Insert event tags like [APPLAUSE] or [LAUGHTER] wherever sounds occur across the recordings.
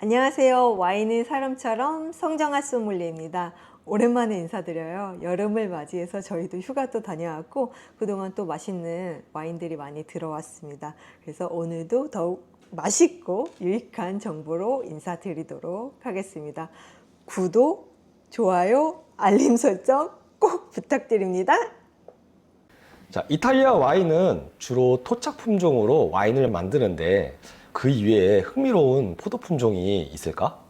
안녕하세요. 와인은 사람처럼 성정아 소믈리입니다. 오랜만에 인사드려요. 여름을 맞이해서 저희도 휴가도 다녀왔고 그동안 또 맛있는 와인들이 많이 들어왔습니다. 그래서 오늘도 더욱 맛있고 유익한 정보로 인사드리도록 하겠습니다. 구독, 좋아요, 알림 설정 꼭 부탁드립니다. 자, 이탈리아 와인은 주로 토착 품종으로 와인을 만드는데 그 이외에 흥미로운 포도 품종이 있을까?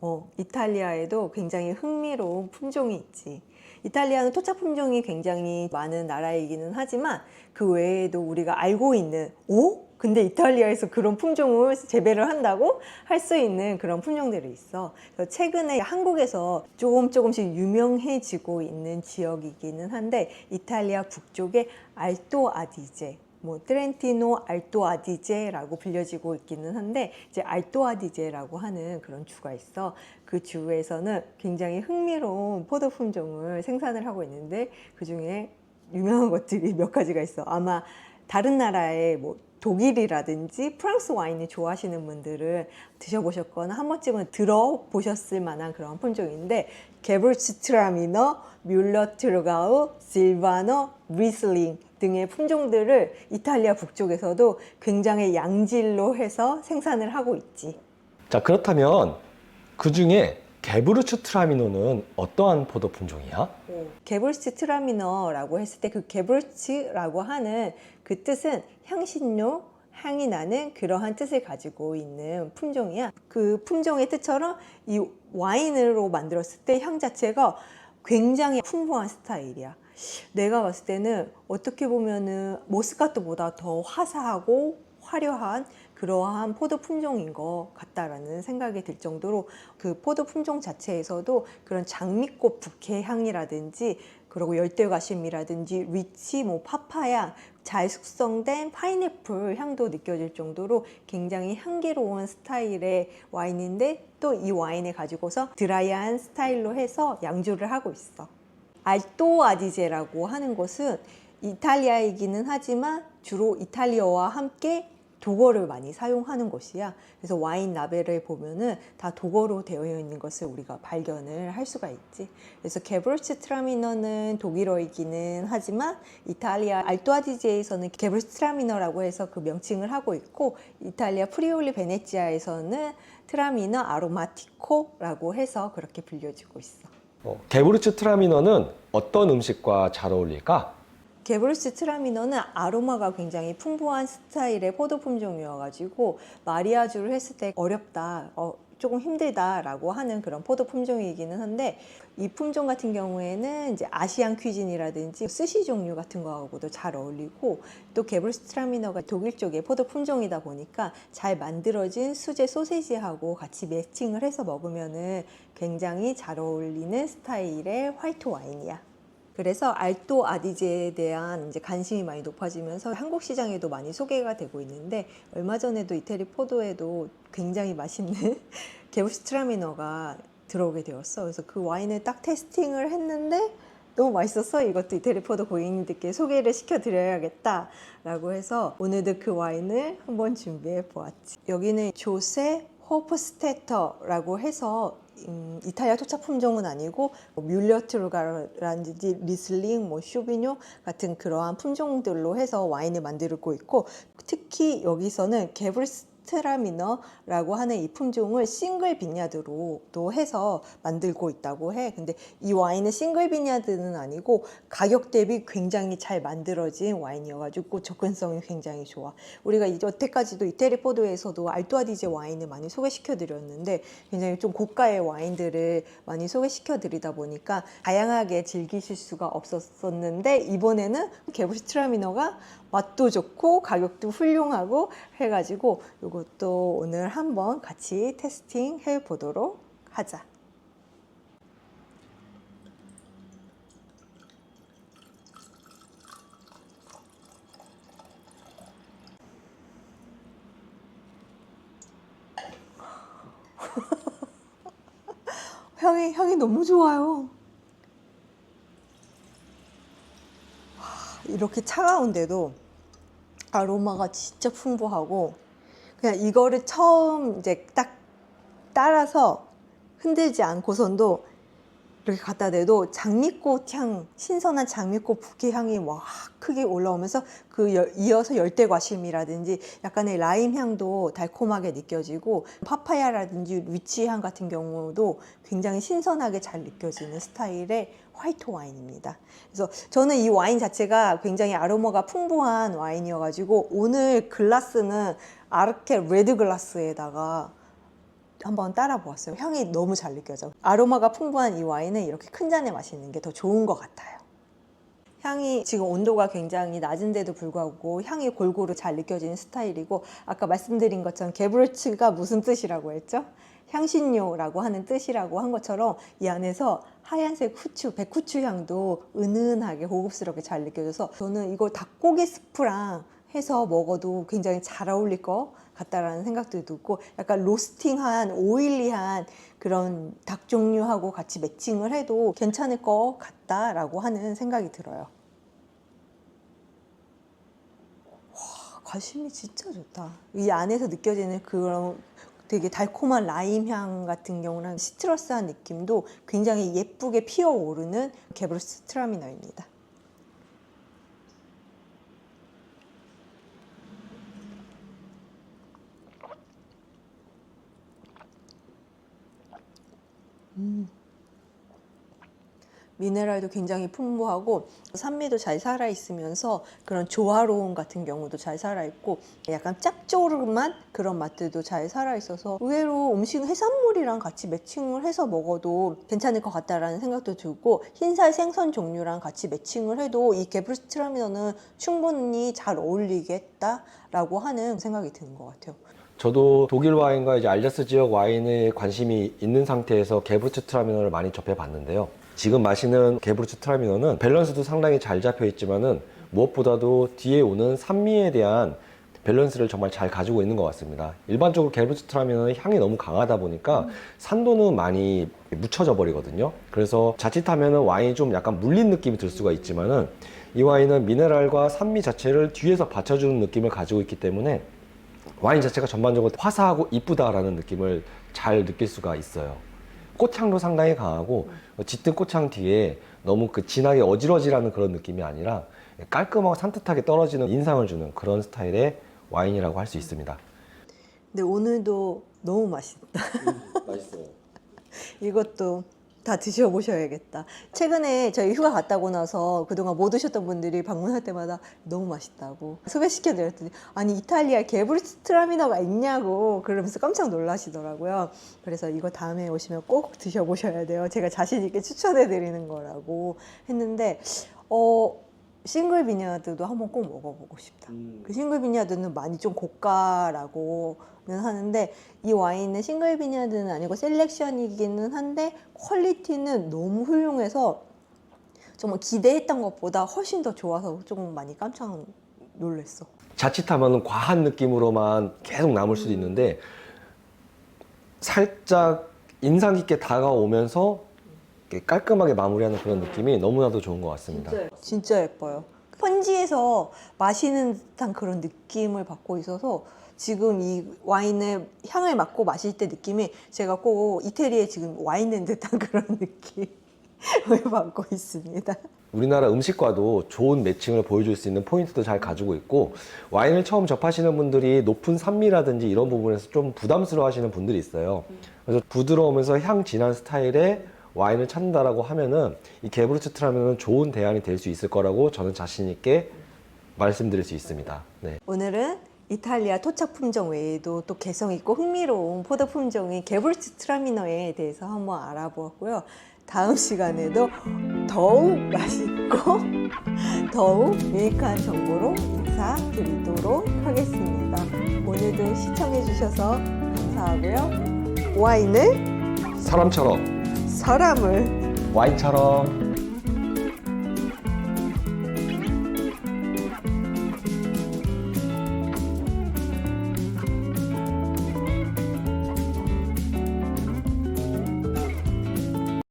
어, 이탈리아에도 굉장히 흥미로운 품종이 있지. 이탈리아는 토착 품종이 굉장히 많은 나라이기는 하지만 그 외에도 우리가 알고 있는, 오? 근데 이탈리아에서 그런 품종을 재배를 한다고 할 수 있는 그런 품종들이 있어. 그래서 최근에 한국에서 조금 조금씩 유명해지고 있는 지역이기는 한데 이탈리아 북쪽의 알토 아디제, 뭐 트렌티노 알토 아디제라고 불려지고 있기는 한데 이제 알토 아디제라고 하는 그런 주가 있어. 그 주에서는 굉장히 흥미로운 포도 품종을 생산을 하고 있는데 그 중에 유명한 것들이 몇 가지가 있어. 아마 다른 나라의 뭐 독일이라든지 프랑스 와인을 좋아하시는 분들은 드셔보셨거나 한 번쯤은 들어보셨을 만한 그런 품종인데 게블츠트라미너, 뮬러트르가우, 실바너, 리슬링 등의 품종들을 이탈리아 북쪽에서도 굉장히 양질로 해서 생산을 하고 있지. 자, 그렇다면 그 중에 게브르츠트라미노는 어떠한 포도 품종이야? 게블츠 트라미너라고 했을 때 그 게블츠라고 하는 그 뜻은 향신료, 향이 나는 그러한 뜻을 가지고 있는 품종이야. 그 품종의 뜻처럼 이 와인으로 만들었을 때 향 자체가 굉장히 풍부한 스타일이야. 내가 봤을 때는 어떻게 보면은 모스카토보다 더 화사하고 화려한 그러한 포도 품종인 것 같다라는 생각이 들 정도로 그 포도 품종 자체에서도 그런 장미꽃 부케 향이라든지 그리고 열대과심이라든지 리치, 뭐 파파야, 잘 숙성된 파인애플 향도 느껴질 정도로 굉장히 향기로운 스타일의 와인인데 또 이 와인을 가지고서 드라이한 스타일로 해서 양주를 하고 있어. 알토 아디제라고 하는 것은 이탈리아이기는 하지만 주로 이탈리아와 함께 독어를 많이 사용하는 곳이야. 그래서 와인 라벨을 보면은 다 독어로 되어 있는 것을 우리가 발견을 할 수가 있지. 그래서 게브르츠 트라미너는 독일어이기는 하지만 이탈리아 알토아디제에서는 게브르츠 트라미너라고 해서 그 명칭을 하고 있고 이탈리아 프리올리 베네치아에서는 트라미너 아로마티코라고 해서 그렇게 불려지고 있어. 어, 게브르츠 트라미노는 어떤 음식과 잘 어울릴까? 게브르스 트라미너는 아로마가 굉장히 풍부한 스타일의 포도 품종이어가지고 마리아주를 했을 때 어렵다, 어, 조금 힘들다라고 하는 그런 포도 품종이기는 한데 이 품종 같은 경우에는 이제 아시안 퀴진이라든지 스시 종류 같은 거하고도 잘 어울리고 또 게브르스 트라미너가 독일 쪽의 포도 품종이다 보니까 잘 만들어진 수제 소세지하고 같이 매칭을 해서 먹으면은 굉장히 잘 어울리는 스타일의 화이트 와인이야. 그래서 알토 아디제에 대한 이제 관심이 많이 높아지면서 한국 시장에도 많이 소개가 되고 있는데 얼마 전에도 이태리 포도에도 굉장히 맛있는 [LAUGHS] 게브스트라미너가 들어오게 되었어. 그래서 그 와인을 딱 테스팅을 했는데 너무 맛있어서 이것도 이태리 포도 고객님들께 소개를 시켜드려야겠다 라고 해서 오늘도 그 와인을 한번 준비해 보았지. 여기는 조세 호프스테터라고 해서 음, 이탈리아 토착 품종은 아니고 뭐 뮬려트루가라든지 리슬링, 뭐 쇼비뇨 같은 그러한 품종들로 해서 와인을 만들고 있고 특히 여기서는 게브르스 트라미너라고 하는 이 품종을 싱글 빈야드로 또 해서 만들고 있다고 해. 근데 이 와인은 싱글 빈야드는 아니고 가격 대비 굉장히 잘 만들어진 와인이어가지고 접근성이 굉장히 좋아. 우리가 이제 여태까지도 이태리 포도에서도 알토아디제 와인을 많이 소개시켜 드렸는데 굉장히 좀 고가의 와인들을 많이 소개시켜 드리다 보니까 다양하게 즐기실 수가 없었었는데 이번에는 게브스트라미너가 맛도 좋고 가격도 훌륭하고 해가지고 이것도 오늘 한번 같이 테스팅 해 보도록 하자. [LAUGHS] 향이 향이 너무 좋아요. 와, 이렇게 차가운데도 아로마가 진짜 풍부하고 그냥 이거를 처음 이제 딱 따라서 흔들지 않고선도 이렇게 갖다 대도 장미꽃 향, 신선한 장미꽃 부케 향이 와 크게 올라오면서 그 여- 이어서 열대 과실미라든지 약간의 라임 향도 달콤하게 느껴지고 파파야라든지 리치 향 같은 경우도 굉장히 신선하게 잘 느껴지는 스타일의 화이트 와인입니다. 그래서 저는 이 와인 자체가 굉장히 아로마가 풍부한 와인이어가지고 오늘 글라스는 아르케 레드 글라스에다가 한번 따라 보았어요. 향이 너무 잘 느껴져. 아로마가 풍부한 이 와인은 이렇게 큰 잔에 마시는 게 더 좋은 것 같아요. 향이 지금 온도가 굉장히 낮은데도 불구하고 향이 골고루 잘 느껴지는 스타일이고 아까 말씀드린 것처럼 게브르츠가 무슨 뜻이라고 했죠? 향신료라고 하는 뜻이라고 한 것처럼 이 안에서 하얀색 후추, 백후추 향도 은은하게 고급스럽게 잘 느껴져서 저는 이거 닭고기 스프랑 해서 먹어도 굉장히 잘 어울릴 것 같다라는 생각도 들고 약간 로스팅한 오일리한 그런 닭 종류하고 같이 매칭을 해도 괜찮을 것 같다라고 하는 생각이 들어요. 와, 과심이 진짜 좋다. 이 안에서 느껴지는 그런 되게 달콤한 라임 향 같은 경우는 시트러스한 느낌도 굉장히 예쁘게 피어오르는 게브르스 트라미너입니다. 미네랄도 굉장히 풍부하고 산미도 잘 살아 있으면서 그런 조화로움 같은 경우도 잘 살아 있고 약간 짭조름한 그런 맛들도 잘 살아 있어서 의외로 음식 해산물이랑 같이 매칭을 해서 먹어도 괜찮을 것 같다라는 생각도 들고 흰살 생선 종류랑 같이 매칭을 해도 이 게브르스트라미너는 충분히 잘 어울리겠다라고 하는 생각이 드는 것 같아요. 저도 독일 와인과 이제 알자스 지역 와인에 관심이 있는 상태에서 게브르츠 트라미너를 많이 접해 봤는데요. 지금 마시는 게브르츠 트라미너는 밸런스도 상당히 잘 잡혀 있지만은 무엇보다도 뒤에 오는 산미에 대한 밸런스를 정말 잘 가지고 있는 것 같습니다. 일반적으로 게브르츠 트라미너는 향이 너무 강하다 보니까 산도는 많이 묻혀져 버리거든요. 그래서 자칫하면은 와인이 좀 약간 물린 느낌이 들 수가 있지만은 이 와인은 미네랄과 산미 자체를 뒤에서 받쳐주는 느낌을 가지고 있기 때문에 와인 자체가 전반적으로 화사하고 이쁘다라는 느낌을 잘 느낄 수가 있어요. 꽃향도 상당히 강하고 짙은 꽃향 뒤에 너무 그 진하게 어지러지라는 그런 느낌이 아니라 깔끔하고 산뜻하게 떨어지는 인상을 주는 그런 스타일의 와인이라고 할 수 있습니다. 근데 오늘도 너무 맛있다. 맛있어요. [LAUGHS] 이것도 다 드셔보셔야겠다. 최근에 저희 휴가 갔다 오고 나서 그동안 못 드셨던 분들이 방문할 때마다 너무 맛있다고 소개시켜드렸더니 아니 이탈리아 게브르스트라미너가 있냐고 그러면서 깜짝 놀라시더라고요. 그래서 이거 다음에 오시면 꼭 드셔보셔야 돼요. 제가 자신 있게 추천해드리는 거라고 했는데 어 싱글 비냐드도 한번 꼭 먹어보고 싶다. 그 싱글 비냐드는 많이 좀 고가라고는 하는데 이 와인은 싱글 비냐드는 아니고 셀렉션이기는 한데 퀄리티는 너무 훌륭해서 정말 기대했던 것보다 훨씬 더 좋아서 조금 많이 깜짝 놀랐어. 자칫하면 과한 느낌으로만 계속 남을 수도 있는데 살짝 인상 깊게 다가오면서 깔끔하게 마무리하는 그런 느낌이 너무나도 좋은 것 같습니다. 진짜 예뻐요. 현지에서 마시는 듯한 그런 느낌을 받고 있어서 지금 이 와인의 향을 맡고 마실 때 느낌이 제가 꼭 이태리에 지금 와 있는 듯한 그런 [LAUGHS] 느낌을 받고 있습니다. 우리나라 음식과도 좋은 매칭을 보여줄 수 있는 포인트도 잘 가지고 있고 와인을 처음 접하시는 분들이 높은 산미라든지 이런 부분에서 좀 부담스러워 하시는 분들이 있어요. 그래서 부드러우면서 향 진한 스타일의 와인을 찾는다라고 하면은 이 게브르츠 트라면은 좋은 대안이 될 수 있을 거라고 저는 자신 있게 말씀드릴 수 있습니다. 네. 오늘은 이탈리아 토착 품종 외에도 또 개성 있고 흥미로운 포도 품종인 게볼츠 트라미너에 대해서 한번 알아보았고요. 다음 시간에도 더욱 맛있고 [LAUGHS] 더욱 유익한 정보로 인사드리도록 하겠습니다. 오늘도 시청해주셔서 감사하고요. 와인을 사람처럼 사람을 와인처럼